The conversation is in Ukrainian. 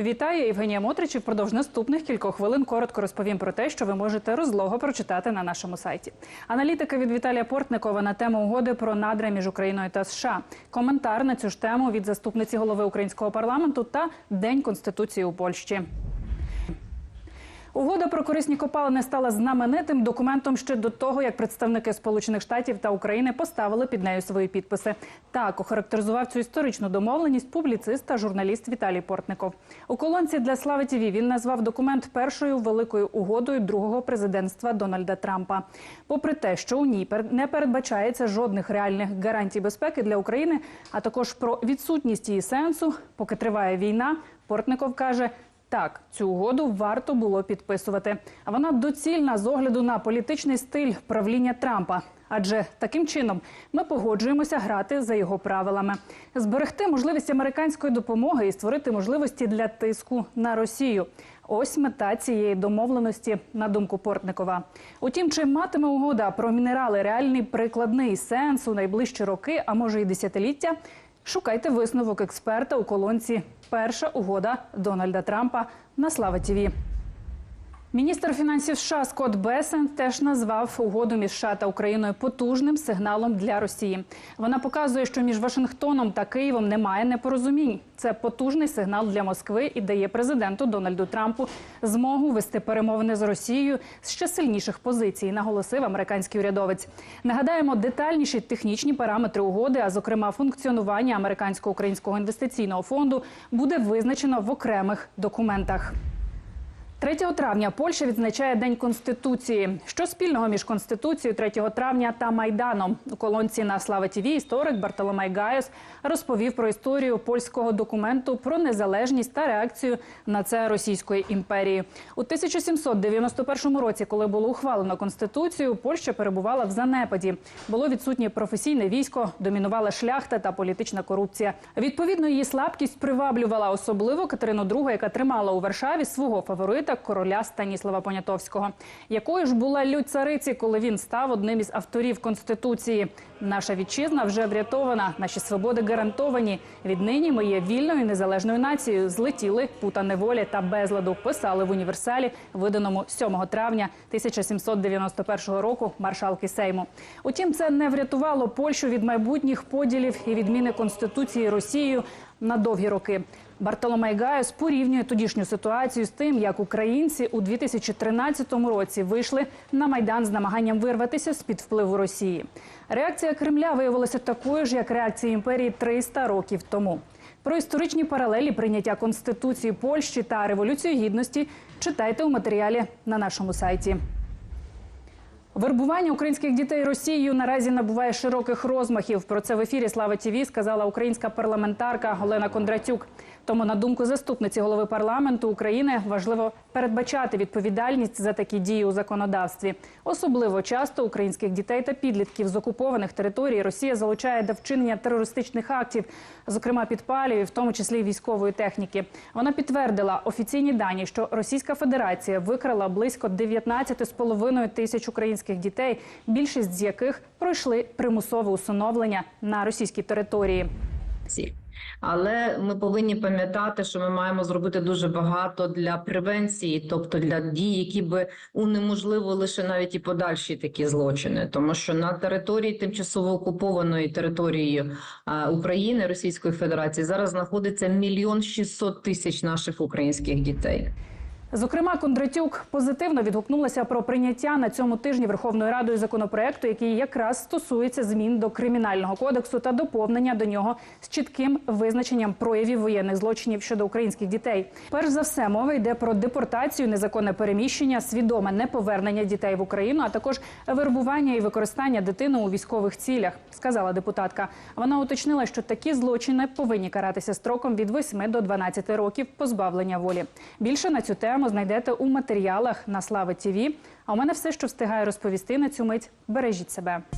Вітаю, Євгенія Мотрич. І Впродовж наступних кількох хвилин коротко розповім про те, що ви можете розлого прочитати на нашому сайті. Аналітика від Віталія Портникова на тему угоди про надра між Україною та США. Коментар на цю ж тему від заступниці голови українського парламенту та День конституції у Польщі. Угода про корисні копалини стала знаменитим документом ще до того, як представники Сполучених Штатів та України поставили під нею свої підписи. Так охарактеризував цю історичну домовленість публіцист та журналіст Віталій Портников. У колонці для Слави ТІВІ він назвав документ першою великою угодою другого президентства Дональда Трампа. Попри те, що у ній не передбачається жодних реальних гарантій безпеки для України, а також про відсутність її сенсу, поки триває війна, Портников каже. Так, цю угоду варто було підписувати. А вона доцільна з огляду на політичний стиль правління Трампа. Адже таким чином ми погоджуємося грати за його правилами, зберегти можливість американської допомоги і створити можливості для тиску на Росію. Ось мета цієї домовленості, на думку Портникова. Утім, чи матиме угода про мінерали реальний прикладний сенс у найближчі роки, а може і десятиліття? Шукайте висновок експерта у колонці Перша угода Дональда Трампа на Слава ТІВІ. Міністр фінансів США Скотт Бесен теж назвав угоду між США та Україною потужним сигналом для Росії. Вона показує, що між Вашингтоном та Києвом немає непорозумінь. Це потужний сигнал для Москви і дає президенту Дональду Трампу змогу вести перемовини з Росією з ще сильніших позицій, наголосив американський урядовець. Нагадаємо детальніші технічні параметри угоди, а зокрема функціонування американсько-українського інвестиційного фонду, буде визначено в окремих документах. 3 травня Польща відзначає День Конституції. Що спільного між Конституцією 3 травня та Майданом? У колонці на Слава ТІВІ історик Бартоломей Гайос розповів про історію польського документу про незалежність та реакцію на це Російської імперії. У 1791 році, коли було ухвалено Конституцію, Польща перебувала в занепаді. Було відсутнє професійне військо, домінувала шляхта та політична корупція. Відповідно, її слабкість приваблювала особливо Катерину II, яка тримала у Варшаві свого фаворита короля Станіслава Понятовського. Якою ж була лють цариці, коли він став одним із авторів конституції? Наша вітчизна вже врятована, наші свободи гарантовані. Віднині ми є вільною незалежною нацією. Злетіли пута неволі та безладу. Писали в універсалі, виданому 7 травня 1791 року маршалки Сейму. Утім, це не врятувало Польщу від майбутніх поділів і відміни конституції Росією на довгі роки. Бартоломей Гайос порівнює тодішню ситуацію з тим, як українці у 2013 році вийшли на майдан з намаганням вирватися з під впливу Росії. Реакція Кремля виявилася такою ж, як реакція імперії 300 років тому. Про історичні паралелі прийняття конституції Польщі та революцію гідності читайте у матеріалі на нашому сайті. Вербування українських дітей Росією наразі набуває широких розмахів. Про це в ефірі Слава ТІВІ сказала українська парламентарка Олена Кондратюк. Тому, на думку заступниці голови парламенту України, важливо передбачати відповідальність за такі дії у законодавстві. Особливо часто українських дітей та підлітків з окупованих територій Росія залучає до вчинення терористичних актів, зокрема підпалів, в тому числі військової техніки. Вона підтвердила офіційні дані, що Російська Федерація викрала близько 19,5 тисяч українських дітей, більшість з яких пройшли примусове усиновлення на російській території. Але ми повинні пам'ятати, що ми маємо зробити дуже багато для превенції, тобто для дій, які би унеможливили лише навіть і подальші такі злочини, тому що на території тимчасово окупованої територією а, України Російської Федерації зараз знаходиться мільйон шістсот тисяч наших українських дітей. Зокрема, Кондратюк позитивно відгукнулася про прийняття на цьому тижні Верховною Радою законопроекту, який якраз стосується змін до кримінального кодексу та доповнення до нього з чітким визначенням проявів воєнних злочинів щодо українських дітей. Перш за все, мова йде про депортацію, незаконне переміщення, свідоме неповернення дітей в Україну, а також вербування і використання дитини у військових цілях, сказала депутатка. Вона уточнила, що такі злочини повинні каратися строком від 8 до 12 років позбавлення волі. Більше на цю тему знайдете у матеріалах на Слави ТІВІ. А у мене все, що встигаю розповісти на цю мить. Бережіть себе.